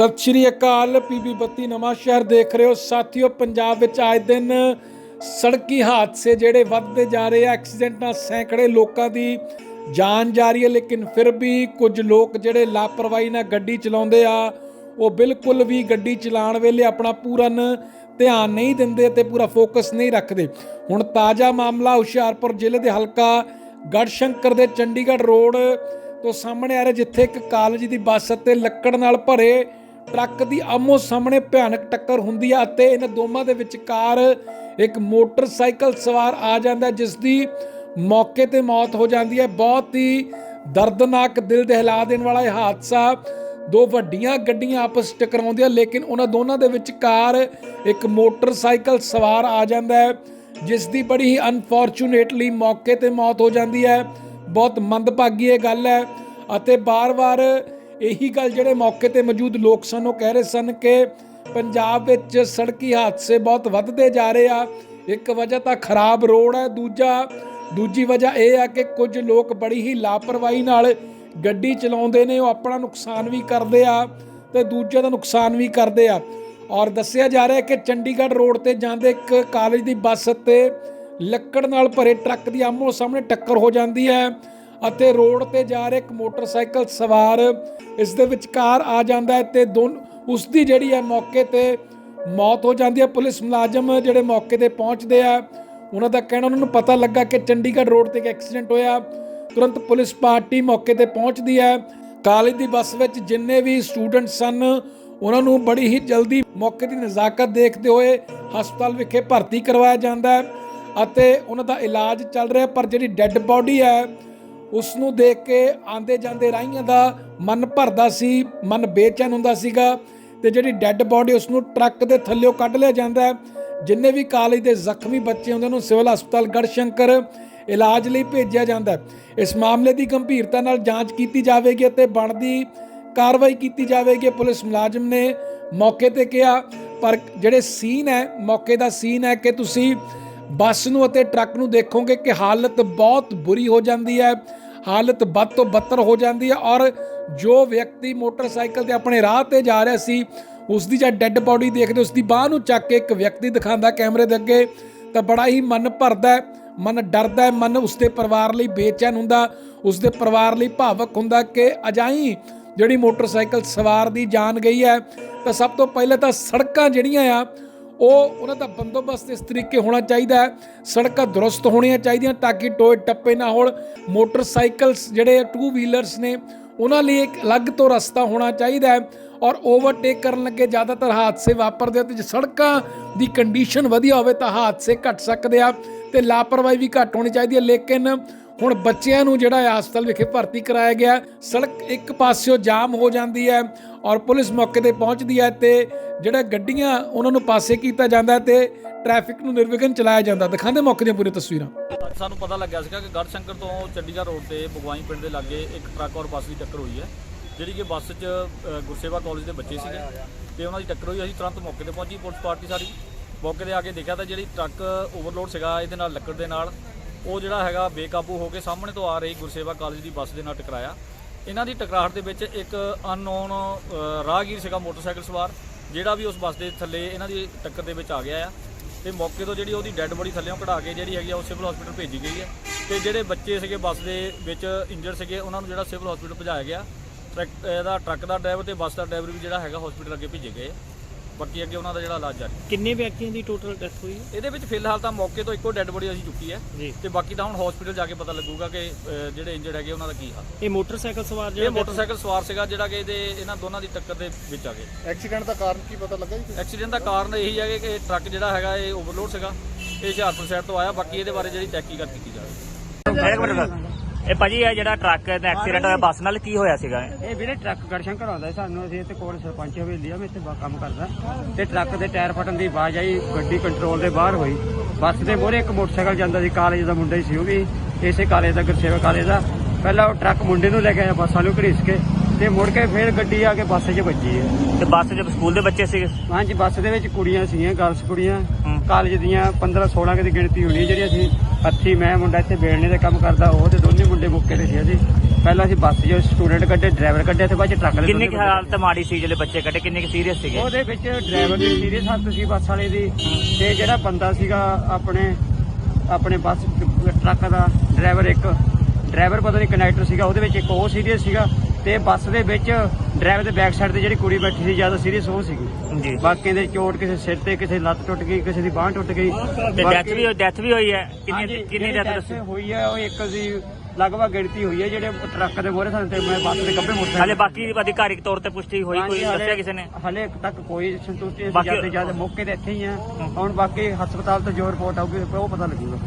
ਸਤਿ ਸ਼੍ਰੀ ਅਕਾਲ ਪੀਬੀ ਬੱਤੀ ਨਵਾਂ ਸ਼ਹਿਰ ਦੇਖ ਰਹੇ ਹੋ। ਸਾਥੀਓ, ਪੰਜਾਬ ਵਿੱਚ ਆਏ ਦਿਨ ਸੜਕੀ ਹਾਦਸੇ ਜਿਹੜੇ ਵੱਧਦੇ ਜਾ ਰਹੇ ਆ, ਐਕਸੀਡੈਂਟ ਨਾਲ ਸੈਂਕੜੇ ਲੋਕਾਂ ਦੀ ਜਾਨ ਜਾ ਰਹੀ ਹੈ, ਲੇਕਿਨ ਫਿਰ ਵੀ ਕੁਝ ਲੋਕ ਜਿਹੜੇ ਲਾਪਰਵਾਹੀ ਨਾਲ ਗੱਡੀ ਚਲਾਉਂਦੇ ਆ, ਉਹ ਬਿਲਕੁਲ ਵੀ ਗੱਡੀ ਚਲਾਉਣ ਵੇਲੇ ਆਪਣਾ ਪੂਰਨ ਧਿਆਨ ਨਹੀਂ ਦਿੰਦੇ ਤੇ ਪੂਰਾ ਫੋਕਸ ਨਹੀਂ ਰੱਖਦੇ। ਹੁਣ ਤਾਜ਼ਾ ਮਾਮਲਾ ਹੁਸ਼ਿਆਰਪੁਰ ਜ਼ਿਲ੍ਹੇ ਦੇ ਹਲਕਾ ਗੜਸ਼ੰਕਰ ਦੇ ਚੰਡੀਗੜ੍ਹ ਰੋਡ ਤੋਂ ਸਾਹਮਣੇ ਆ ਰਿਹਾ, ਜਿੱਥੇ ਇੱਕ ਕਾਲਜ ਦੀ ਬੱਸ ਅਤੇ ਲੱਕੜ ਨਾਲ ਭਰੇ ਟਰੱਕ ਦੀ ਆਮੋ ਸਾਹਮਣੇ ਭਿਆਨਕ ਟੱਕਰ ਹੁੰਦੀ ਹੈ ਅਤੇ ਇਹਨਾਂ ਦੋਵਾਂ ਦੇ ਵਿਚਕਾਰ ਇੱਕ ਮੋਟਰਸਾਈਕਲ ਸਵਾਰ ਆ ਜਾਂਦਾ ਜਿਸ ਦੀ ਮੌਕੇ ਤੇ ਮੌਤ ਹੋ ਜਾਂਦੀ ਹੈ। ਬਹੁਤ ਹੀ ਦਰਦਨਾਕ ਦਿਲ ਦਹਿਲਾ ਦੇਣ ਵਾਲਾ ਇਹ ਹਾਦਸਾ ਦੋ ਵੱਡੀਆਂ ਗੱਡੀਆਂ ਆਪਸ ਟਕਰਾਉਂਦੀਆਂ, ਲੇਕਿਨ ਉਹਨਾਂ ਦੋਨਾਂ ਦੇ ਵਿਚਕਾਰ ਇੱਕ ਮੋਟਰਸਾਈਕਲ ਸਵਾਰ ਆ ਜਾਂਦਾ ਹੈ, ਜਿਸ ਦੀ ਬੜੀ ਹੀ ਅਨਫੋਰਚੂਨੇਟਲੀ ਮੌਕੇ ਤੇ ਮੌਤ ਹੋ ਜਾਂਦੀ ਹੈ। ਬਹੁਤ ਮੰਦਭਾਗੀ ਇਹ ਗੱਲ ਹੈ ਅਤੇ ਬਾਰ-ਬਾਰ ਇਹੀ ਗੱਲ ਜਿਹੜੇ ਮੌਕੇ ਤੇ ਮੌਜੂਦ ਲੋਕ ਸਨ, ਉਹ ਕਹਿ ਰਹੇ ਸਨ ਕਿ ਪੰਜਾਬ ਵਿੱਚ ਸੜਕੀ ਹਾਦਸੇ ਬਹੁਤ ਵੱਧਦੇ ਜਾ ਰਹੇ ਆ। ਇੱਕ ਵਜ੍ਹਾ ਤਾਂ ਖਰਾਬ ਰੋਡ ਹੈ, ਦੂਜਾ, ਦੂਜੀ ਵਜ੍ਹਾ ਇਹ ਆ ਕਿ ਕੁਝ ਲੋਕ ਬੜੀ ਹੀ ਲਾਪਰਵਾਹੀ ਨਾਲ ਗੱਡੀ ਚਲਾਉਂਦੇ ਨੇ, ਉਹ ਆਪਣਾ ਨੁਕਸਾਨ ਵੀ ਕਰਦੇ ਆ ਤੇ ਦੂਜੇ ਦਾ ਨੁਕਸਾਨ ਵੀ ਕਰਦੇ ਆ। ਔਰ ਦੱਸਿਆ ਜਾ ਰਿਹਾ ਹੈ ਕਿ ਚੰਡੀਗੜ੍ਹ ਰੋਡ ਤੇ ਜਾਂਦੇ ਇੱਕ ਕਾਲਜ ਦੀ ਬੱਸ ਤੇ ਲੱਕੜ ਨਾਲ ਭਰੇ ਟਰੱਕ ਦੀ ਆਮੋ ਸਾਹਮਣੇ ਟੱਕਰ ਹੋ ਜਾਂਦੀ ਹੈ। ਅਤੇ ਰੋਡ ਤੇ ਜਾ ਰਿਹਾ ਇੱਕ ਮੋਟਰਸਾਈਕਲ ਸਵਾਰ ਇਸ ਦੇ ਵਿਚਕਾਰ ਆ ਜਾਂਦਾ ਹੈ ਤੇ ਉਸ ਦੀ ਜਿਹੜੀ ਹੈ ਮੌਕੇ ਤੇ ਮੌਤ ਹੋ ਜਾਂਦੀ ਹੈ। ਪੁਲਿਸ ਮੁਲਾਜ਼ਮ ਜਿਹੜੇ ਮੌਕੇ ਤੇ ਪਹੁੰਚਦੇ ਆ, ਉਹਨਾਂ ਦਾ ਕਹਿਣਾ, ਉਹਨਾਂ ਨੂੰ ਪਤਾ ਲੱਗਾ ਕਿ ਚੰਡੀਗੜ੍ਹ ਰੋਡ ਤੇ ਇੱਕ ਐਕਸੀਡੈਂਟ ਹੋਇਆ। ਤੁਰੰਤ ਪੁਲਿਸ ਪਾਰਟੀ ਮੌਕੇ ਤੇ ਪਹੁੰਚਦੀ ਹੈ। ਕਾਲਜ ਦੀ ਬੱਸ ਵਿੱਚ ਜਿੰਨੇ ਵੀ ਸਟੂਡੈਂਟ ਸਨ, ਉਹਨਾਂ ਨੂੰ ਬੜੀ ਹੀ ਜਲਦੀ ਮੌਕੇ ਦੀ ਨਜ਼ਾਕਤ ਦੇਖਦੇ ਹੋਏ ਹਸਪਤਾਲ ਵਿਖੇ ਭਰਤੀ ਕਰਵਾਇਆ ਜਾਂਦਾ ਹੈ ਅਤੇ ਉਹਨਾਂ ਦਾ ਇਲਾਜ ਚੱਲ ਰਿਹਾ, ਪਰ ਜਿਹੜੀ ਡੈੱਡ ਬਾਡੀ ਹੈ ਉਸ ਨੂੰ ਦੇਖ ਕੇ ਆਂਦੇ ਜਾਂਦੇ ਰਾਹੀਆਂ ਦਾ ਮਨ ਭਰਦਾ ਸੀ, ਮਨ ਬੇਚੈਨ ਹੁੰਦਾ ਸੀਗਾ ਤੇ ਜਿਹੜੀ ਡੈੱਡ ਬਾਡੀ ਉਸ ਨੂੰ ਟਰੱਕ ਦੇ ਥੱਲੇੋਂ ਕੱਢ ਲਿਆ ਜਾਂਦਾ ਹੈ। ਜਿੰਨੇ ਵੀ ਕਾਲਜ ਦੇ ਜ਼ਖਮੀ ਬੱਚੇ ਹੁੰਦੇ ਨੂੰ ਸਿਵਲ ਹਸਪਤਾਲ ਗੜਸ਼ੰਕਰ ਇਲਾਜ ਲਈ ਭੇਜਿਆ ਜਾਂਦਾ ਇਸ ਮਾਮਲੇ ਦੀ ਗੰਭੀਰਤਾ ਨਾਲ ਜਾਂਚ ਕੀਤੀ ਜਾਵੇਗੀ ਅਤੇ ਬਣਦੀ ਕਾਰਵਾਈ ਕੀਤੀ ਜਾਵੇਗੀ, ਪੁਲਿਸ ਮੁਲਾਜ਼ਮ ਨੇ ਮੌਕੇ ਤੇ ਕਿਹਾ। ਪਰ ਜਿਹੜੇ ਸੀਨ ਹੈ, ਮੌਕੇ ਦਾ ਸੀਨ ਹੈ ਕਿ ਤੁਸੀਂ ਬੱਸ ਨੂੰ ਅਤੇ ਟਰੱਕ ਨੂੰ ਦੇਖੋਗੇ ਕਿ ਹਾਲਤ ਬਹੁਤ ਬੁਰੀ ਹੋ ਜਾਂਦੀ ਹੈ। ਹਾਲਤ ਬਦ ਤੋਂ ਬੱਤਰ ਹੋ ਜਾਂਦੀ ਹੈ ਔਰ ਜੋ ਵਿਅਕਤੀ ਮੋਟਰਸਾਈਕਲ ਤੇ ਆਪਣੇ ਰਾਹ ਤੇ ਜਾ ਰਿਹਾ ਸੀ ਉਸ ਦੀ ਜਦ ਡੈੱਡ ਬਾਡੀ ਦੇਖਦੇ ਉਸ ਦੀ ਬਾਹ ਨੂੰ ਚੱਕ ਕੇ ਇੱਕ ਵਿਅਕਤੀ ਦਿਖਾਉਂਦਾ ਕੈਮਰੇ ਦੇ ਅੱਗੇ, ਤਾਂ ਬੜਾ ਹੀ ਮਨ ਭਰਦਾ ਹੈ, ਮਨ ਡਰਦਾ ਹੈ, ਮਨ ਉਸਦੇ ਪਰਿਵਾਰ ਲਈ ਬੇਚੈਨ ਹੁੰਦਾ, ਉਸਦੇ ਪਰਿਵਾਰ ਲਈ ਭਾਵਕ ਹੁੰਦਾ ਕਿ ਅਜਾਈ ਜਿਹੜੀ ਮੋਟਰਸਾਈਕਲ ਸਵਾਰ ਦੀ ਜਾਨ ਗਈ ਹੈ, ਤਾਂ ਸਭ ਤੋਂ ਪਹਿਲਾਂ ਤਾਂ ਸੜਕਾਂ ਜਿਹੜੀਆਂ ਆ ਉਹ ਉਹਨਾਂ ਦਾ ਬੰਦੋਬਸਤ ਇਸ ਤਰੀਕੇ ਹੋਣਾ ਚਾਹੀਦਾ ਹੈ। ਸੜਕਾਂ ਦਰੁਸਤ ਹੋਣੀਆਂ ਚਾਹੀਦੀਆਂ ਤਾਂ ਕਿ ਟੋਏ ਟੱਪੇ ਨਾ ਹੋਣ। ਮੋਟਰਸਾਈਕਲਸ ਜਿਹੜੇ ਟੂ ਵੀਲਰਸ ਨੇ, ਉਹਨਾਂ ਲਈ ਇੱਕ ਅਲੱਗ ਤੋਂ ਰਸਤਾ ਹੋਣਾ ਚਾਹੀਦਾ ਹੈ ਔਰ ਓਵਰਟੇਕ ਕਰਨ ਲੱਗੇ ਜ਼ਿਆਦਾਤਰ ਹਾਦਸੇ ਵਾਪਰਦੇ ਆ ਤੇ ਜੇ ਸੜਕਾਂ ਦੀ ਕੰਡੀਸ਼ਨ ਵਧੀਆ ਹੋਵੇ ਤਾਂ ਹਾਦਸੇ ਘਟ ਸਕਦੇ ਆ ਤੇ ਲਾਪਰਵਾਹੀ ਵੀ ਘੱਟ ਹੋਣੀ ਚਾਹੀਦੀ ਹੈ। ਲੇਕਿਨ ਹੁਣ ਬੱਚਿਆਂ ਨੂੰ ਜਿਹੜਾ ਹੈ ਹਸਪਤਾਲ ਵਿਖੇ ਭਰਤੀ ਕਰਾਇਆ ਗਿਆ, ਸੜਕ ਇੱਕ ਪਾਸਿਓ ਜਾਮ ਹੋ ਜਾਂਦੀ ਹੈ ਔਰ ਪੁਲਿਸ ਮੌਕੇ ਤੇ ਪਹੁੰਚਦੀ ਹੈ ਤੇ ਜਿਹੜਾ ਗੱਡੀਆਂ ਉਹਨਾਂ ਨੂੰ ਪਾਸੇ ਕੀਤਾ ਜਾਂਦਾ ਹੈ ਤੇ ਟ੍ਰੈਫਿਕ ਨੂੰ ਨਿਰਵਿਘਨ ਚਲਾਇਆ ਜਾਂਦਾ। ਦਿਖਾਉਂਦੇ ਮੌਕੇ ਦੀਆਂ ਪੂਰੀਆਂ ਤਸਵੀਰਾਂ। ਅੱਜ ਸਾਨੂੰ ਪਤਾ ਲੱਗਿਆ ਸੀਗਾ ਕਿ ਗੜਸ਼ੰਕਰ ਤੋਂ ਚੰਡੀਗੜ੍ਹ ਰੋਡ ਤੇ ਬਗਵਾਈ ਪਿੰਡ ਦੇ ਲਾਗੇ ਇੱਕ ਟਰੱਕ ਔਰ ਬੱਸ ਦੀ ਟੱਕਰ ਹੋਈ ਹੈ, ਜਿਹੜੀ ਕਿ ਬੱਸ 'ਚ ਗੁਰਸੇਵਾ ਕਾਲਜ ਦੇ ਬੱਚੇ ਸੀਗੇ ਤੇ ਉਹਨਾਂ ਦੀ ਟੱਕਰ ਹੋਈ। ਅਸੀਂ ਤੁਰੰਤ ਮੌਕੇ ਤੇ ਪਹੁੰਚੀ, ਪੁਲਿਸ ਪਾਰਟੀ ਸਾਰੀ ਮੌਕੇ ਤੇ ਆ ਕੇ ਦੇਖਿਆ ਤਾਂ ਜਿਹੜੀ ਟਰੱਕ ਓਵਰਲੋਡ ਸੀਗਾ, ਇਹਦੇ ਨਾਲ ਲੱਕੜ ਦੇ ਨਾਲ ਉਹ ਜਿਹੜਾ ਹੈਗਾ ਬੇਕਾਬੂ ਹੋ ਕੇ ਸਾਹਮਣੇ ਤੋਂ ਆ ਰਹੀ ਗੁਰਸੇਵਾ ਕਾਲਜ ਦੀ ਬੱਸ ਦੇ ਨਾਲ ਟਕਰਾਇਆ। ਇਹਨਾਂ ਦੀ ਟਕਰਾਹਟ ਦੇ ਵਿੱਚ ਇੱਕ ਅਨਨੋਨ ਰਾਹਗੀਰ ਸੀਗਾ ਮੋਟਰਸਾਈਕਲ ਸਵਾਰ, ਜਿਹੜਾ ਵੀ ਉਸ ਬੱਸ ਦੇ ਥੱਲੇ ਇਹਨਾਂ ਦੀ ਟੱਕਰ ਦੇ ਵਿੱਚ ਆ ਗਿਆ ਆ। ਤੇ ਮੌਕੇ ਤੋਂ ਜਿਹੜੀ ਉਹਦੀ ਡੈੱਡ ਬੋਡੀ ਥੱਲੇੋਂ ਕਢਾ ਕੇ ਜਿਹੜੀ ਹੈਗੀ ਆ ਉਹ ਸਿਵਲ ਹਸਪੀਟਲ ਭੇਜੀ ਗਈ ਹੈ ਤੇ ਜਿਹੜੇ ਬੱਚੇ ਸੀਗੇ ਬੱਸ ਦੇ ਵਿੱਚ ਇੰਜਰਡ ਸੀਗੇ, ਉਹਨਾਂ ਨੂੰ ਜਿਹੜਾ ਸਿਵਲ ਹਸਪੀਟਲ ਭਜਾਇਆ ਗਿਆ। ਟਰੱਕ, ਇਹਦਾ ਟਰੱਕ ਦਾ ਡਰਾਈਵਰ ਤੇ ਬੱਸ ਦਾ ਡਰਾਈਵਰ ਵੀ ਜਿਹੜਾ ਹੈਗਾ ਹਸਪੀਟਲ ਅੱਗੇ ਭੇਜੇ ਗਏ ਬਾਕੀ ਅੱਗੇ ਉਹਨਾਂ ਦਾ ਜਿਹੜਾ ਇਲਾਜ ਜਾਰੀ। ਕਿੰਨੇ ਵਿਅਕਤੀਆਂ ਦੀ ਟੋਟਲ ਡੈਥ ਹੋਈ ਹੈ? ਇਹਦੇ ਵਿੱਚ ਫਿਲਹਾਲ ਤਾਂ ਮੌਕੇ ਤੋਂ ਇੱਕੋ ਡੈੱਡ ਬੋਡੀ ਅਸੀਂ ਚੁੱਕੀ ਹੈ ਜੀ। ਤੇ ਬਾਕੀ ਤਾਂ ਹੁਣ ਹਸਪੀਟਲ ਜਾ ਕੇ ਪਤਾ ਲੱਗੂਗਾ ਕਿ ਜਿਹੜੇ ਇੰਜਰਡ ਹੈਗੇ ਉਹਨਾਂ ਦਾ ਕੀ ਹਾਲ। ਇਹ ਮੋਟਰਸਾਈਕਲ ਸਵਾਰ ਇਹ ਜਿਹੜਾ ਮੋਟਰਸਾਈਕਲ ਸਵਾਰ ਸੀਗਾ ਜਿਹੜਾ ਕਿ ਇਹਦੇ ਇਹਨਾਂ ਦੋਨਾਂ ਦੀ ਟੱਕਰ ਦੇ ਵਿੱਚ ਆ ਗਏ। ਐਕਸੀਡੈਂਟ ਦਾ ਕਾਰਨ ਕੀ ਪਤਾ ਲੱਗਾ ਜੀ ਐਕਸੀਡੈਂਟ ਦਾ ਕਾਰਨ ਇਹੀ ਹੈ ਕਿ ਇਹ ਟਰੱਕ ਜਿਹੜਾ ਹੈਗਾ ਇਹ ਓਵਰਲੋਡ ਸੀਗਾ। ਇਹ ਹੁਸ਼ਿਆਰਪੁਰ ਸਾਈਡ ਤੋਂ ਆਇਆ ਬਾਕੀ ਇਹਦੇ ਬਾਰੇ ਜਿਹੜੀ ਤਹਿਕੀਕਤ ਕੀਤੀ ਜਾਵੇ। ਇੱਕ ਮਿੰਟ। ਇਹ ਭਾਜੀ ਇਹ ਜਿਹੜਾ ਟਰੱਕ ਦਾ ਐਕਸੀਡੈਂਟ ਹੋਇਆ ਬੱਸ ਨਾਲ ਕੀ ਹੋਇਆ ਸੀਗਾ? ਇਹ? ਵੀਰੇ ਟਰੱਕ ਗੜਸ਼ੰਕਰ ਆਉਂਦਾ ਸੀ ਸਾਨੂੰ ਅਸੀਂ ਇੱਥੇ ਕੋਲ ਸਰਪੰਚ ਹਵੇਲੀ ਆ ਮੈਂ ਇੱਥੇ ਕੰਮ ਕਰਦਾ। ਤੇ ਟਰੱਕ ਦੇ ਟਾਇਰ ਫਟਣ ਦੀ ਆਵਾਜ਼ ਆਈ ਗੱਡੀ ਕੰਟਰੋਲ ਦੇ ਬਾਹਰ ਹੋਈ। ਬੱਸ ਦੇ ਮੋਹਰੇ ਇੱਕ ਮੋਟਰਸਾਈਕਲ ਜਾਂਦਾ ਸੀ ਕਾਲਜ ਦਾ ਮੁੰਡਾ ਹੀ ਸੀ ਉਹ ਵੀ ਇਸੇ ਕਾਲਜ ਦਾ ਗੁਰਸੇਵਾ ਕਾਲਜ ਦਾ। ਪਹਿਲਾਂ ਉਹ ਟਰੱਕ ਮੁੰਡੇ ਨੂੰ ਲੈ ਕੇ ਆਇਆ ਬੱਸਾਂ ਨੂੰ ਘੜੀਸ ਕੇ। ਤੇ ਮੁੜ ਕੇ ਫਿਰ ਗੱਡੀ ਆ ਕੇ ਬੱਸ 'ਚ ਵੱਜੀ ਹੈ ਤੇ ਬੱਸ 'ਚ ਸਕੂਲ ਦੇ ਬੱਚੇ ਸੀਗੇ? ਹਾਂਜੀ ਬੱਸ ਦੇ ਵਿੱਚ ਕੁੜੀਆਂ ਸੀਗੀਆਂ ਗਰਲਸ ਕੁੜੀਆਂ। ਹੂੰ। ਕਾਲਜ ਦੀਆਂ 15 16 ਕੁ ਦੀ ਗਿਣਤੀ ਹੋਣੀ ਜਿਹੜੀਆਂ ਸੀ ਹੱਥੀ ਮੈਂ ਮੁੰਡਾ ਇੱਥੇ ਬੇਲਣੇ ਦਾ ਕੰਮ ਕਰਦਾ ਉਹ ਤੇ ਦੋਨੇ ਮੁੰਡੇ ਮੁੱਕੇ ਤੇ ਸੀ ਅਸੀਂ। ਪਹਿਲਾਂ ਅਸੀਂ ਬੱਸ 'ਚ ਸਟੂਡੈਂਟ ਕੱਢੇ ਡਰਾਈਵਰ ਕੱਢਿਆ ਤੇ ਬਾਅਦ 'ਚ ਟਰੱਕ ਦੇ ਕਿੰਨੀ ਕੁ ਹਾਲਤ ਮਾੜੀ ਸੀ ਜਿਹੜੇ ਬੱਚੇ ਕੱਢੇ? ਕਿੰਨੇ ਕੁ ਸੀਰੀਅਸ ਸੀਗੇ? ਉਹਦੇ ਵਿੱਚ ਡਰਾਈਵਰ ਦੀ ਸੀਰੀਅਸ ਹੱਥ ਸੀ ਬੱਸ ਵਾਲੇ ਦੀ। ਤੇ ਜਿਹੜਾ ਬੰਦਾ ਸੀਗਾ ਆਪਣੇ ਆਪਣੇ ਬੱਸ ਟਰੱਕ ਦਾ ਡਰਾਈਵਰ ਇੱਕ ਡਰਾਈਵਰ ਪਤਾ ਨਹੀਂ ਕਨੈਕਟਰ ਸੀਗਾ ਉਹਦੇ ਵਿੱਚ ਇੱਕ ਉਹ ਸੀਰੀਅਸ ਸੀਗਾ। ਤੇ ਬੱਸ ਦੇ ਵਿੱਚ ਡਰਾਈਵਰ ਦੇ ਬੈਕ ਸਾਈਡ ਤੇ ਜਿਹੜੀ ਕੁੜੀ ਬੈਠੀ ਸੀ ਜ਼ਿਆਦਾ ਸੀਰੀਅਸ ਉਹ ਸੀਗੀ। ਜੀ। ਬਾਕੀ ਦੇ ਚੋਟ ਕਿਸੇ ਸਿਰ ਤੇ ਕਿਸੇ ਲੱਤ ਟੁੱਟ ਗਈ ਕਿਸੇ ਦੀ ਬਾਂਹ ਟੁੱਟ ਗਈ। ਤੇ ਡੈਥ ਵੀ ਡੈਥ ਵੀ ਹੋਈ ਹੈ। ਕਿੰਨੀ ਕਿੰਨੀ ਡੈਥ ਦੱਸੀ? ਹੋਈ ਹੈ ਉਹ ਇੱਕ ਦੀ ਲਗਭਗ ਗਿਣਤੀ ਹੋਈ ਹੈ ਜਿਹੜੇ ਟਰੱਕ ਦੇ ਮੋਰੇ ਸਨ ਤੇ ਮੈਂ ਬੱਸ ਦੇ ਕੱਪੇ ਮੋਟਰਸਾਈਕਲ ਹਾਲੇ ਬਾਕੀ ਅਧਿਕਾਰਿਕ ਤੌਰ ਤੇ ਪੁਸ਼ਟੀ ਹੋਈ ਕੋਈ ਦੱਸਿਆ ਕਿਸੇ ਨੇ? ਹਾਲੇ ਤੱਕ ਕੋਈ ਸੰਤੁਸ਼ਟੀ ਜ਼ਿਆਦਾ ਮੌਕੇ ਤੇ ਇੱਥੇ ਹੀ ਆ। ਹੁਣ ਬਾਕੀ ਹਸਪਤਾਲ ਤੋਂ ਜੋ ਰਿਪੋਰਟ ਆਊਗੀ ਉਹ ਪਤਾ ਲੱਗੂਗਾ।